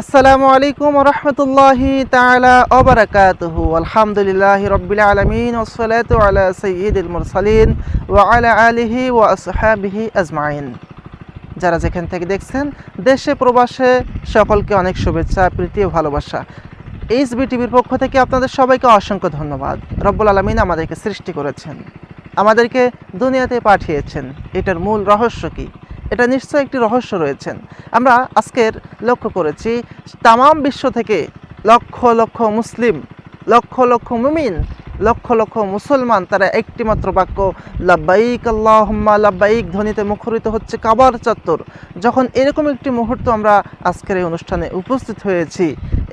আসসালামু আলাইকুম রহমতুল্লাহি তাআলা ওবারাকাতুহু আলহামদুলিল্লাহি রাব্বিল আলামিন ওয়াসসালাতু আলা সাইয়্যিদিল মুরসালিন ওয়া আলা আলিহি ওয়া আসহাবিহি আজমাইন। যারা যেখান থেকে দেখছেন, দেশে প্রবাসে সকলকে অনেক শুভেচ্ছা, প্রীতি ও ভালোবাসা। এইচ টিভির পক্ষ থেকে আপনাদের সবাইকে অসংখ্য ধন্যবাদ। রব্বুল আলমিন আমাদেরকে সৃষ্টি করেছেন, আমাদেরকে দুনিয়াতে পাঠিয়েছেন। এটার মূল রহস্য কী? এটা নিশ্চয়ই একটি রহস্য রয়েছেন আমরা আজকের লক্ষ্য করেছি, তামাম বিশ্ব থেকে লক্ষ লক্ষ মুসলিম, লক্ষ লক্ষ মুমিন, লক্ষ লক্ষ মুসলমান, তারা একটিমাত্র বাক্য, লাব্বাইক আল্লাহুম্মা, লাব্বাইক ধ্বনিতে মুখরিত হচ্ছে কাবার চত্বর। যখন এরকম একটি মুহূর্ত আমরা আজকের এই অনুষ্ঠানে উপস্থিত হয়েছি,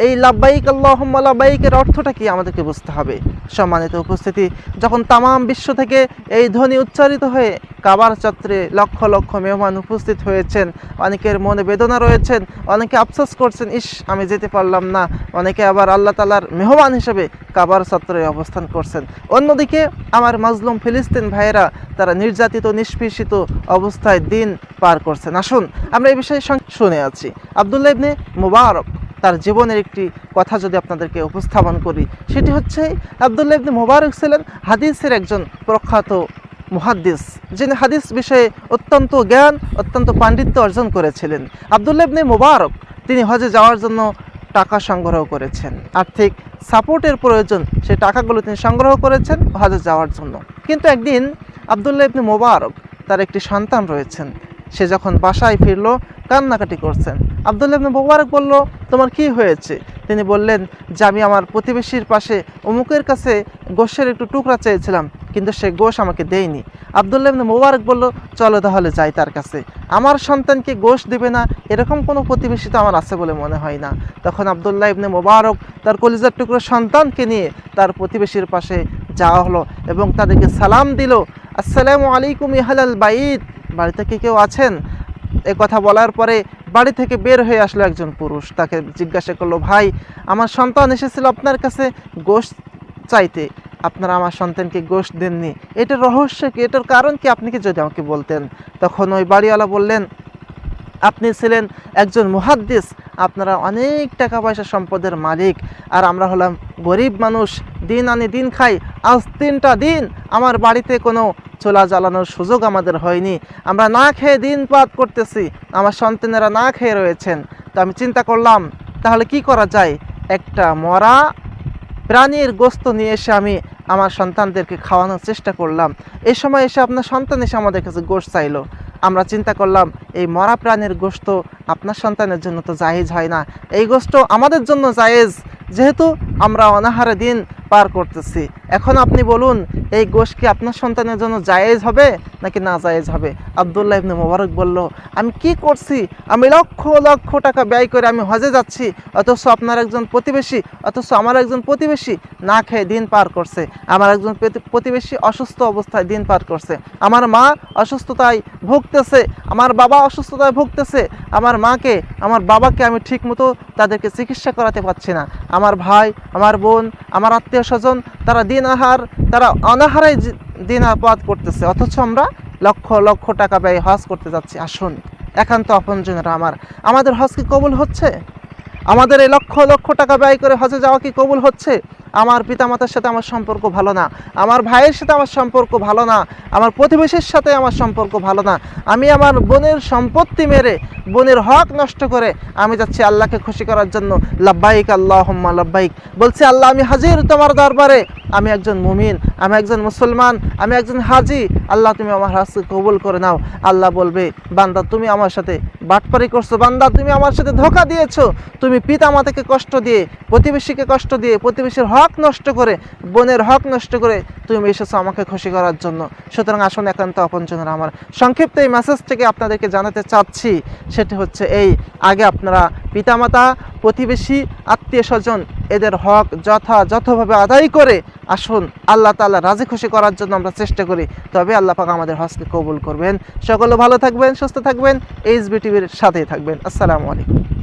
এই লাব্বাইক আল্লাহুম্মা, লাব্বাইকের অর্থটা কি আমাদেরকে বুঝতে হবে? সম্মানিত উপস্থিতি, যখন তামাম বিশ্ব থেকে এই ধ্বনি উচ্চারিত হয়ে কাবার চত্রে লক্ষ লক্ষ মেহমান উপস্থিত হয়েছেন, অনেকের মনে বেদনা রয়েছেন, অনেকে আফসোস করছেন, ইস, আমি যেতে পারলাম না। অনেকে আবার আল্লাহ তালার মেহমান হিসেবে কাবার চত্বরে অবস্থান করছেন। অন্যদিকে আমার মাজলুম ফিলিস্তিন ভাইয়েরা, তারা নির্যাতিত, নিষ্পেষিত অবস্থায় দিন পার করছেন। আসুন, আমরা এই বিষয়ে শুনে আছি। আবদুল্লাহ ইবনে মুবারক তার জীবনের একটি কথা যদি আপনাদেরকে উপস্থাপন করি, সেটি হচ্ছে আবদুল্লাহ ইবনে মোবারক ছিলেন হাদিসের একজন প্রখ্যাত মুহাদ্দিস, যিনি হাদিস বিষয়ে অত্যন্ত জ্ঞান, অত্যন্ত পাণ্ডিত্য অর্জন করেছিলেন। আবদুল্লাহ ইবনে মোবারক, তিনি হজে যাওয়ার জন্য টাকা সংগ্রহ করেছেন। আর্থিক সাপোর্টের প্রয়োজন, সেই টাকাগুলো তিনি সংগ্রহ করেছেন হজে যাওয়ার জন্য। কিন্তু একদিন আবদুল্লাহ ইবনে মুবারক তার একটি সন্তান রয়েছেন। সে যখন বাসায় ফিরল, কান্নাকাটি করছেন। আবদুল্লাহ ইবনে মুবারক বলল, তোমার কি হয়েছে? তিনি বললেন, যে আমি আমার প্রতিবেশীর পাশে অমুকের কাছে গোশের একটু টুকরা চেয়েছিলাম, কিন্তু সে গোশ আমাকে দেয়নি। আবদুল্লাহ ইবনে মুবারক বলল, চলো তাহলে যাই তার কাছে। আমার সন্তানকে গোশ দেবে না, এরকম কোনো প্রতিবেশী তো আমার আছে বলে মনে হয় না। তখন আবদুল্লাহ ইবনে মুবারক তার কলিজার টুকরো সন্তানকে নিয়ে তার প্রতিবেশীর পাশে যাওয়া হলো এবং তাদেরকে সালাম দিল, আসসালামু আলাইকুম ইহালাল বাইত। বাড়িতে কি কেউ আছেন? এ কথা বলার পরে বাড়ি থেকে বের হয়ে আসলো একজন পুরুষ। তাকে জিজ্ঞাসা করল, ভাই, আমার সন্তান এসেছিল আপনার কাছে গোশ চাইতে। আপনারা আমার সন্তানকে গোশ দেননি। এটার রহস্য কি? এটার কারণ কি? আপনি কি যদি আমাকে বলতেন? তখন ওই বাড়িওয়ালা বললেন আপনি ছিলেন একজন মুহাদ্দিস, আপনারা অনেক টাকা পয়সা সম্পদের মালিক। আর আমরা হলাম গরিব মানুষ, দিন আনি দিন খাই, আজ তিনটা দিন আমার বাড়িতে কোনো চোলা জ্বালানোর সুযোগ আমাদের হয়নি। আমরা না খেয়ে দিন পাত করতেছি, আমার সন্তানেরা না খেয়ে রয়েছেন। তো আমি চিন্তা করলাম, তাহলে কি করা যায়? একটা মরা প্রাণীর গোস্ত নিয়ে এসে আমি আমার সন্তানদেরকে খাওয়ানোর চেষ্টা করলাম। এ সময় এসে আপনার সন্তান এসে আমাদের কাছে গোশ চাইলো। আমরা চিন্তা করলাম এই মরা প্রাণীর গোস্ত আপনার সন্তানের জন্য তো জায়েজ হয় না। এই গোস্ত আমাদের জন্য জায়েজ, যেহেতু আমরা অনাহারে দিন পার করতেছি। এখন আপনি বলুন, এই গোশ কি আপনার সন্তানের জন্য জায়েজ হবে নাকি না জায়েজ হবে? আবদুল্লাহ ইবনে মোবারক বলল, আমি কি করছি? আমি লক্ষ লক্ষ টাকা ব্যয় করে আমি হজে যাচ্ছি, অথচ আপনার একজন প্রতিবেশী, অথচ আমার একজন প্রতিবেশী না খেয়ে দিন পার করছে। আমার একজন প্রতিবেশী অসুস্থ অবস্থায় দিন পার করছে। আমার মা অসুস্থতায় ভুগতেছে। আমার বাবা অসুস্থতায় ভুগতেছে, আমার মাকে, আমার বাবাকে আমি ঠিকমতো তাদেরকে চিকিৎসা করাতে পারছি না। আমার ভাই, আমার বোন, আমার আত্মীয় স্বজন তারা দিন আহার, তারা অনাহারে দিন আপাত করতেছে। অথচ আমরা লক্ষ লক্ষ টাকা ব্যয় হজ করতে যাচ্ছি। আসুন, একান্ত আপনজনেরা আমার। আমাদের হজ কি কবুল হচ্ছে? আমাদের এই লক্ষ লক্ষ টাকা ব্যয় করে হজে যাওয়া কি কবুল হচ্ছে? আমার পিতামাতার সাথে আমার সম্পর্ক ভালো না, আমার ভাইয়ের সাথে আমার সম্পর্ক ভালো না, আমার প্রতিবেশীর সাথে আমার সম্পর্ক ভালো না, আমি আমার বোনের সম্পত্তি মেরে, বোনের হক নষ্ট করে আমি যাচ্ছি আল্লাহকে খুশি করার জন্য। লাব্বাইক আল্লাহ হম্মা লাব্বাইক। বলছি, আল্লাহ, আমি হাজির তোমার দরবারে। আমি একজন মুমিন। আমি একজন মুসলমান, আমি একজন হাজি। আল্লাহ, তুমি আমার হাজকে কবুল করে নাও। আল্লাহ বলবে, বান্দা, তুমি আমার সাথে বাটপারি করছ। বান্দা, তুমি আমার সাথে ধোকা দিয়েছ। তুমি পিতা মাতাকে কষ্ট দিয়ে, প্রতিবেশীকে কষ্ট দিয়ে, প্রতিবেশীর হক নষ্ট করে, বোনের হক নষ্ট করে তুমি এসেছ আমাকে খুশি করার জন্য। সুতরাং আসুন একান্ত আপনজনের আমার। সংক্ষিপ্ত এই মেসেজটিকে আপনাদেরকে জানাতে চাচ্ছি, সেটি হচ্ছে এই। আগে আপনারা পিতামাতা, প্রতিবেশী, আত্মীয় স্বজন, এদের হক যথাযথভাবে আদায় করে আসুন। আল্লাহ তাল্লাহ রাজি খুশি করার জন্য আমরা চেষ্টা করি। তবে আল্লাহ পাক আমাদের হজকে কবুল করবেন। সকলে ভালো থাকবেন, সুস্থ থাকবেন। এইচ বি টিভির সাথেই থাকবেন। আসসালামু আলাইকুম।